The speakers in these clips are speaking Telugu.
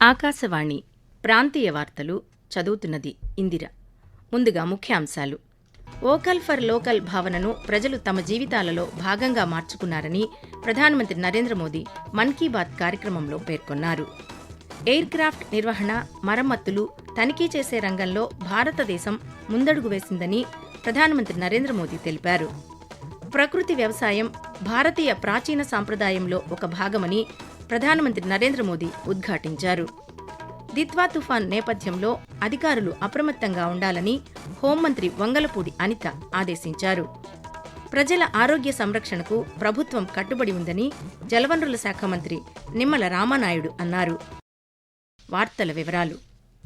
ఆకాశవాణి ప్రాంతీయ వార్తలు చదువుతున్నది ఇందిర. ముందుగా ముఖ్యాంశాలు. ఓకల్ ఫర్ లోకల్ భావనను ప్రజలు తమ జీవితాలలో భాగంగా మార్చుకున్నారని ప్రధానమంత్రి నరేంద్ర మోదీ మన్ కీ బాత్ కార్యక్రమంలో పేర్కొన్నారు. ఎయిర్ క్రాఫ్ట్ నిర్వహణ మరమ్మతులు తనిఖీ చేసే రంగంలో భారతదేశం ముందడుగు వేసిందని ప్రధానమంత్రి నరేంద్ర మోదీ తెలిపారు. ప్రకృతి వ్యవసాయం భారతీయ ప్రాచీన సాంప్రదాయంలో ఒక భాగమని ప్రధానమంత్రి నరేంద్ర మోదీ ఉద్ఘాటించారు. దిత్వా తుఫాన్ నేపథ్యంలో అధికారులు అప్రమత్తంగా ఉండాలని హోంమంత్రి వంగలపూడి అనిత ఆదేశించారు. ప్రజల ఆరోగ్య సంరక్షణకు ప్రభుత్వం కట్టుబడి ఉందని జలవనరుల శాఖ మంత్రి నిమ్మల రామానాయుడు అన్నారు. వార్తల వివరాలు.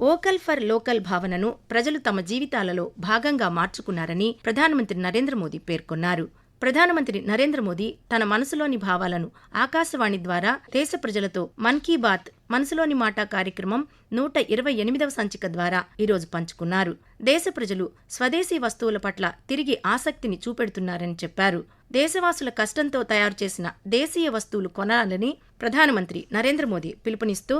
ఓకల్ ఫర్ లోకల్ భావనను ప్రజలు తమ జీవితాలలో భాగంగా మార్చుకున్నారని ప్రధానమంత్రి నరేంద్ర మోదీ పేర్కొన్నారు. ప్రధానమంత్రి నరేంద్ర మోదీ తన మనసులోని భావాలను ఆకాశవాణి ద్వారా దేశ ప్రజలతో మన్ కీ బాత్ మనసులోని మాట కార్యక్రమం నూట ఇరవై ఎనిమిదవ సంచిక ద్వారా ఈరోజు పంచుకున్నారు దేశ ప్రజలు స్వదేశీ వస్తువుల పట్ల తిరిగి ఆసక్తిని చూపెడుతున్నారని చెప్పారు దేశవాసుల కష్టంతో తయారు చేసిన దేశీయ వస్తువులు కొనాలని ప్రధానమంత్రి నరేంద్ర మోదీ పిలుపునిస్తూ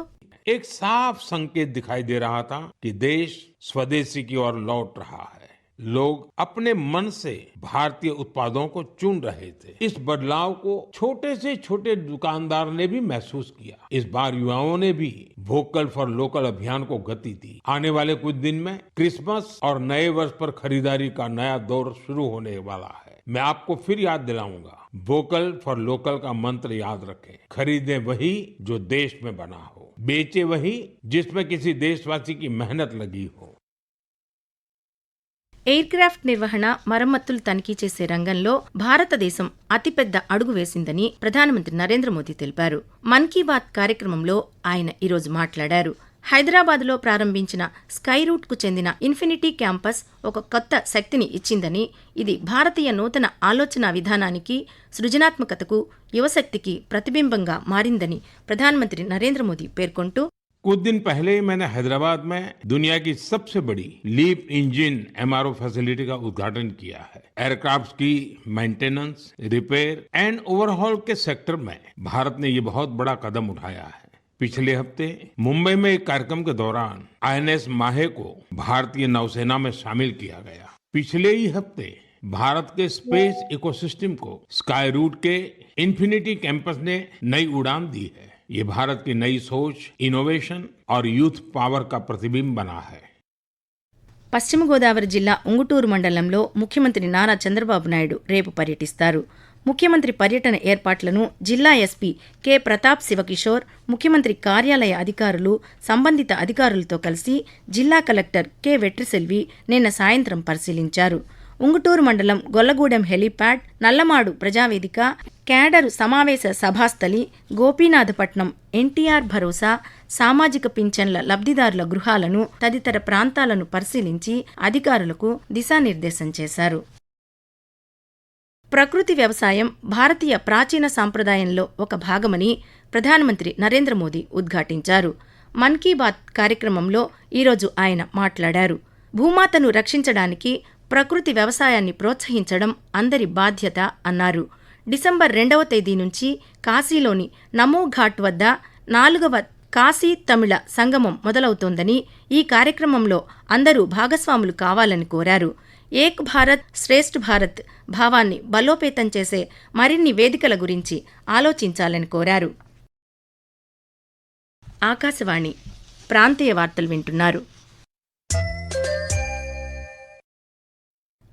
एक साफ संकेत दिखाई दे रहा था कि देश स्वदेशी की ओर लौट रहा है लोग अपने मन से भारतीय उत्पादों को चुन रहे थे। इस बदलाव को छोटे से छोटे दुकानदार ने भी महसूस किया। इस बार युवाओं ने भी वोकल फॉर लोकल अभियान को गति दी। आने वाले कुछ दिन में क्रिसमस और नए वर्ष पर खरीदारी का नया दौर शुरू होने वाला है। मैं आपको फिर याद दिलाऊँगा। वोकल फॉर लोकल का मंत्र याद रखें। खरीदे वही जो देश में बना हो। बेचे वही जिसमें किसी देशवासी की मेहनत लगी हो। ఎయిర్ క్రాఫ్ట్ నిర్వహణ మరమ్మతులు తనిఖీ చేసే రంగంలో భారతదేశం అతిపెద్ద అడుగు వేసిందని ప్రధానమంత్రి నరేంద్ర మోదీ తెలిపారు. మన్ కీ బాత్ కార్యక్రమంలో ఆయన ఈరోజు మాట్లాడారు. హైదరాబాద్లో ప్రారంభించిన స్కై రూట్కు చెందిన ఇన్ఫినిటీ క్యాంపస్ ఒక కొత్త శక్తిని ఇచ్చిందని ఇది భారతీయ నూతన ఆలోచన విధానానికి సృజనాత్మకతకు యువశక్తికి ప్రతిబింబంగా మారిందని ప్రధానమంత్రి నరేంద్ర మోదీ పేర్కొంటూ कुछ दिन पहले ही मैंने हैदराबाद में दुनिया की सबसे बड़ी लीप इंजन एमआरओ फैसिलिटी का उद्घाटन किया है। एयरक्राफ्ट की मेंटेनेंस रिपेयर एंड ओवरहॉल के सेक्टर में भारत ने ये बहुत बड़ा कदम उठाया है। पिछले हफ़्ते मुंबई में एक कार्यक्रम के दौरान आईएनएस माहे को भारतीय नौसेना में शामिल किया गया। पिछले ही हफ़्ते भारत के स्पेस इकोसिस्टम को स्काई रूट के इन्फिनिटी कैंपस ने नई उड़ान दी है। ये भारत की नई सोच इनोवेशन और यूथ पावर का प्रतिबिंब बना है పశ్చిమ గోదావరి జిల్లా ఉంగుటూరు మండలంలో ముఖ్యమంత్రి నారా చంద్రబాబు నాయుడు రేపు పర్యటిస్తారు ముఖ్యమంత్రి పర్యటన ఏర్పాట్లను జిల్లా ఎస్పీ కె ప్రతాప్ శివకిషోర్ ముఖ్యమంత్రి కార్యాలయ అధికారులు సంబంధిత అధికారులతో కలిసి జిల్లా కలెక్టర్ కె వెట్రిసెల్వి నిన్న సాయంత్రం పరిశీలించారు ఉంగుటూరు మండలం గొల్లగూడెం హెలీప్యాడ్ నల్లమాడు ప్రజావేదిక క్యాడరు సమావేశ సభాస్థలి గోపీనాథపట్నం ఎన్టీఆర్ భరోసా సామాజిక పింఛన్ల లబ్ధిదారుల గృహాలను తదితర ప్రాంతాలను పరిశీలించి అధికారులకు దిశానిర్దేశం చేశారు. ప్రకృతి వ్యవసాయం భారతీయ ప్రాచీన సాంప్రదాయంలో ఒక భాగమని ప్రధానమంత్రి నరేంద్ర మోదీ ఉద్ఘాటించారు. మన్ కీ బాత్ కార్యక్రమంలో ఈరోజు ఆయన మాట్లాడారు. భూమాతను రక్షించడానికి ప్రకృతి వ్యవసాయాన్ని ప్రోత్సహించడం అందరి బాధ్యత అన్నారు. డిసెంబర్ రెండవ తేదీ నుంచి కాశీలోని నమో ఘాట్ వద్ద నాలుగవ కాశీ తమిళ సంగమం మొదలవుతోందని ఈ కార్యక్రమంలో అందరూ భాగస్వాములు కావాలని కోరారు. ఏక్ భారత్ శ్రేష్ఠ భారత్ భావాన్ని బలోపేతం చేసే మరిన్ని వేదికల గురించి ఆలోచించాలని కోరారు. ఆకాశవాణి ప్రాంతీయ వార్తలు వింటున్నారు.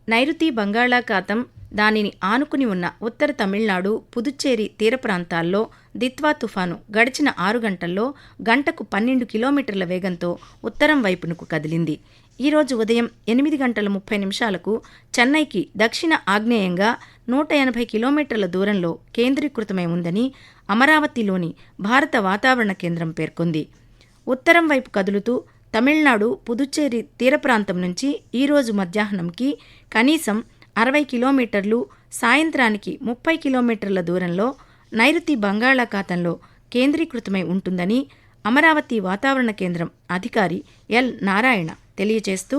నైరుతి బంగాళాఖాతం దానిని ఆనుకుని ఉన్న ఉత్తర తమిళనాడు పుదుచ్చేరి తీర ప్రాంతాల్లో దిత్వా తుఫాను గడిచిన ఆరు గంటల్లో గంటకు పన్నెండు కిలోమీటర్ల వేగంతో ఉత్తరం వైపునకు కదిలింది. ఈరోజు ఉదయం ఎనిమిది గంటల ముప్పై నిమిషాలకు చెన్నైకి దక్షిణ ఆగ్నేయంగా నూట ఎనభై కిలోమీటర్ల దూరంలో కేంద్రీకృతమై ఉందని అమరావతిలోని భారత వాతావరణ కేంద్రం పేర్కొంది. ఉత్తరం వైపు కదులుతూ తమిళనాడు పుదుచ్చేరి తీర ప్రాంతం నుంచి ఈరోజు మధ్యాహ్నంకి కనీసం అరవై కిలోమీటర్లు సాయంత్రానికి ముప్పై కిలోమీటర్ల దూరంలో నైరుతి బంగాళాఖాతంలో కేంద్రీకృతమై ఉంటుందని అమరావతి వాతావరణ కేంద్రం అధికారి ఎల్. నారాయణ తెలియజేస్తూ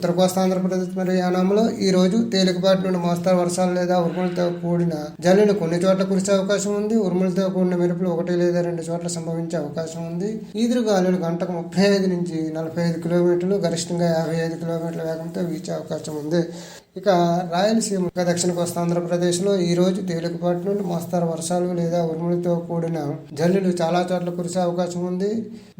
ఉత్తర కోస్తా ఆంధ్రప్రదేశ్ మరియు యానాంలో ఈ రోజు తేలికపాటి నుండి మోస్తారు వర్షాలు లేదా ఉరుములతో కూడిన జల్లులు కొన్ని చోట్ల కురిసే అవకాశం ఉంది. ఉరుములతో కూడిన మెరుపులు ఒకటి లేదా రెండు చోట్ల సంభవించే అవకాశం ఉంది. ఈదురుగాలులు గంటకు ముప్పై ఐదు నుంచి నలభై ఐదు కిలోమీటర్లు గరిష్టంగా యాభై ఐదు కిలోమీటర్ల వేగంతో వీచే అవకాశం ఉంది. ఇక రాయలసీమ ఇంకా దక్షిణ కోస్తా ఆంధ్రప్రదేశ్లో ఈ రోజు తేలికపాటి నుండి మోస్తారు వర్షాలు లేదా ఉరుములతో కూడిన జల్లులు చాలా చోట్ల కురిసే అవకాశం ఉంది.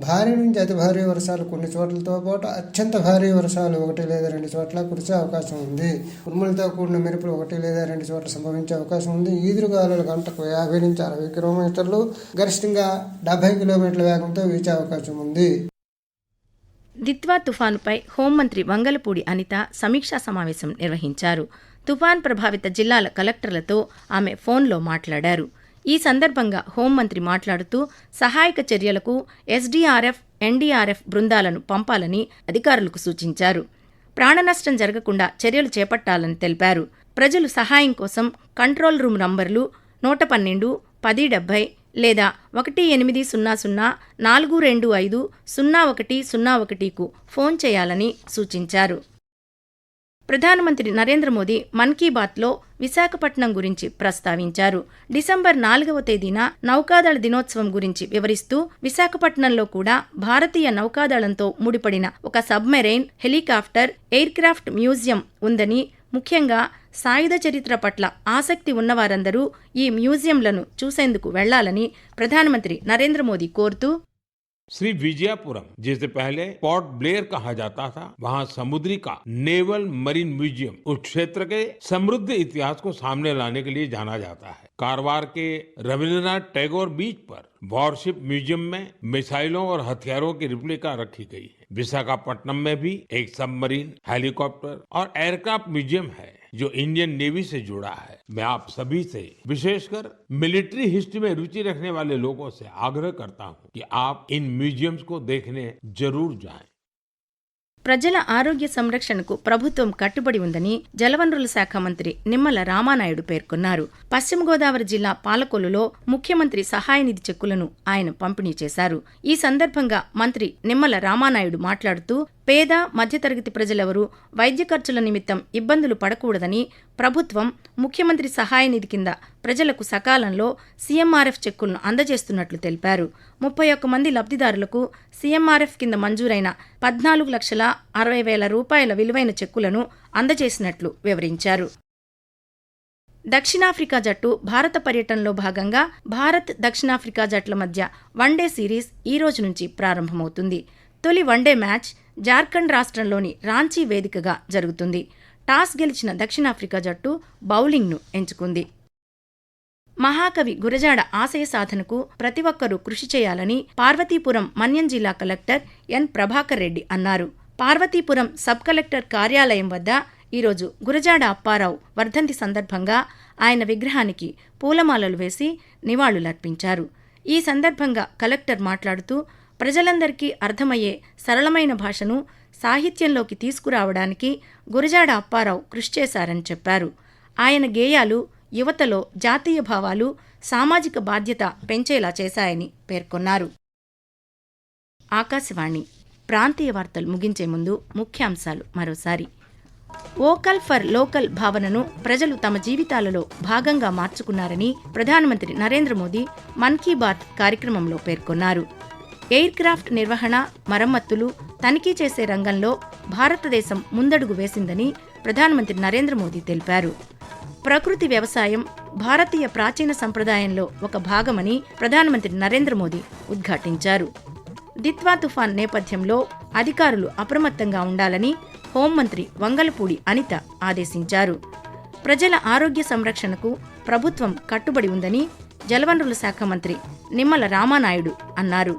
భారీ నుంచి అతి భారీ వర్షాలు కొన్ని చోట్లతో పాటు అత్యంత భారీ వర్షాలు ఒకటి లేదా రెండు చోట్ల కురిసే అవకాశం ఉంది. ఉరుములతో కూడిన మెరుపులు ఒకటి లేదా రెండు చోట్ల సంభవించే అవకాశం ఉంది. ఈదురుగాలులు గంటకు యాభై నుంచి అరవై కిలోమీటర్లు గరిష్టంగా డెబ్బై కిలోమీటర్ల వేగంతో వీచే అవకాశం ఉంది. దిత్వా తుఫానుపై హోంమంత్రి వంగలపూడి అనిత సమీక్షా సమావేశం నిర్వహించారు. తుఫాన్ ప్రభావిత జిల్లాల కలెక్టర్లతో ఆమె ఫోన్లో మాట్లాడారు. ఈ సందర్భంగా హోంమంత్రి మాట్లాడుతూ సహాయక చర్యలకు ఎస్డీఆర్ఎఫ్ ఎన్డీఆర్ఎఫ్ బృందాలను పంపాలని అధికారులకు సూచించారు. ప్రాణనష్టం జరగకుండా చర్యలు చేపట్టాలని తెలిపారు. ప్రజలు సహాయం కోసం కంట్రోల్ రూమ్ నంబర్లు నూట పన్నెండు పది డెబ్బై లేదా ఒకటి ఎనిమిది సున్నా సున్నా నాలుగు రెండు ఐదు సున్నా ఒకటి సున్నా ఒకటికు ఫోన్ చేయాలని సూచించారు. ప్రధానమంత్రి నరేంద్ర మోదీ మన్ కీ బాత్లో విశాఖపట్నం గురించి ప్రస్తావించారు. డిసెంబర్ నాలుగవ తేదీన నౌకాదళ దినోత్సవం గురించి వివరిస్తూ విశాఖపట్నంలో కూడా భారతీయ నౌకాదళంతో ముడిపడిన ఒక సబ్మెరైన్ హెలికాప్టర్ ఎయిర్క్రాఫ్ట్ మ్యూజియం ఉందని ముఖ్యంగా సాయుధ చరిత్ర పట్ల ఆసక్తి ఉన్నవారందరూ ఈ మ్యూజియంలను చూసేందుకు వెళ్లాలని ప్రధానమంత్రి నరేంద్ర మోదీ కోరుతూ श्री विजयपुरम जिसे पहले पोर्ट ब्लेयर कहा जाता था वहाँ समुद्री का नेवल मरीन म्यूजियम उस क्षेत्र के समृद्ध इतिहास को सामने लाने के लिए जाना जाता है कारवार के रविन्द्रनाथ टैगोर बीच पर वॉरशिप म्यूज़ियम में मिसाइलों और हथियारों की रिप्लिका रखी गई है। विशाखापट्टनम में भी एक सबमरीन, हेलीकॉप्टर और एयरक्राफ्ट म्यूज़ियम है, जो इंडियन नेवी से जुड़ा है। मैं आप सभी से विशेषकर मिलिट्री हिस्ट्री में रुचि रखने वाले लोगों से आग्रह करता हूँ कि आप इन म्यूजियम्स को देखने ज़रूर जाएँ। ప్రజల ఆరోగ్య సంరక్షణకు ప్రభుత్వం కట్టుబడి ఉందని జలవనరుల శాఖ మంత్రి నిమ్మల రామానాయుడు పేర్కొన్నారు. పశ్చిమ గోదావరి జిల్లా పాలకొల్లులో ముఖ్యమంత్రి సహాయ నిధి చెక్కులను ఆయన పంపిణీ చేశారు. ఈ సందర్భంగా మంత్రి నిమ్మల రామానాయుడు మాట్లాడుతూ పేద మధ్యతరగతి ప్రజలెవరూ వైద్య ఖర్చుల నిమిత్తం ఇబ్బందులు పడకూడదని ప్రభుత్వం ముఖ్యమంత్రి సహాయ నిధి కింద ప్రజలకు సకాలంలో సీఎంఆర్ఎఫ్ చెక్కులను అందజేస్తున్నట్లు తెలిపారు. ముప్పై ఒక్క మంది లబ్ధిదారులకు సీఎంఆర్ఎఫ్ కింద మంజూరైన పద్నాలుగు లక్షల అరవై వేల రూపాయల విలువైన చెక్కులను అందజేసినట్లు వివరించారు. దక్షిణాఫ్రికా జట్టు భారత పర్యటనలో భాగంగా భారత్ దక్షిణాఫ్రికా జట్ల మధ్య వన్డే సిరీస్ ఈ రోజు నుంచి ప్రారంభమవుతుంది. తొలి వన్డే మ్యాచ్ జార్ఖండ్ రాష్ట్రంలోని రాంచీ వేదికగా జరుగుతుంది. టాస్ గెలిచిన దక్షిణాఫ్రికా జట్టు బౌలింగ్ను ఎంచుకుంది. మహాకవి గురజాడ ఆశయ సాధనకు ప్రతి ఒక్కరూ కృషి చేయాలని పార్వతీపురం మన్యం జిల్లా కలెక్టర్ ఎన్. ప్రభాకర్ రెడ్డి అన్నారు. పార్వతీపురం సబ్ కలెక్టర్ కార్యాలయం వద్ద ఈరోజు గురజాడ అప్పారావు వర్ధంతి సందర్భంగా ఆయన విగ్రహానికి పూలమాలలు వేసి నివాళులర్పించారు. ఈ సందర్భంగా కలెక్టర్ మాట్లాడుతూ ప్రజలందరికీ అర్థమయ్యే సరళమైన భాషను సాహిత్యంలోకి తీసుకురావడానికి గురజాడ అప్పారావు కృషి చేశారని చెప్పారు. ఆయన గేయాలు యువతలో జాతీయ భావాలు సామాజిక బాధ్యత పెంచేలా చేశాయని పేర్కొన్నారు. ఆకాశవాణి ప్రాంతీయ వార్తలు ముగించే ముందు ముఖ్యాంశాలు మరోసారి. వోకల్ ఫర్ లోకల్ భావనను ప్రజలు తమ జీవితాలలో భాగంగా మార్చుకున్నారని ప్రధానమంత్రి నరేంద్ర మోదీ మన్ కీ బాత్ కార్యక్రమంలో పేర్కొన్నారు. ఎయిర్ క్రాఫ్ట్ నిర్వహణ మరమ్మతులు తనిఖీ చేసే రంగంలో భారతదేశం ముందడుగు వేసిందని ప్రధానమంత్రి నరేంద్ర మోదీ తెలిపారు. ప్రకృతి వ్యవసాయం భారతీయ ప్రాచీన సంప్రదాయంలో ఒక భాగమని ప్రధానమంత్రి నరేంద్ర మోదీ ఉద్ఘాటించారు. దిత్వా తుఫాన్ నేపథ్యంలో అధికారులు అప్రమత్తంగా ఉండాలని హోంమంత్రి వంగలపూడి అనిత ఆదేశించారు. ప్రజల ఆరోగ్య సంరక్షణకు ప్రభుత్వం కట్టుబడి ఉందని జలవనరుల శాఖ మంత్రి నిమ్మల రామానాయుడు అన్నారు.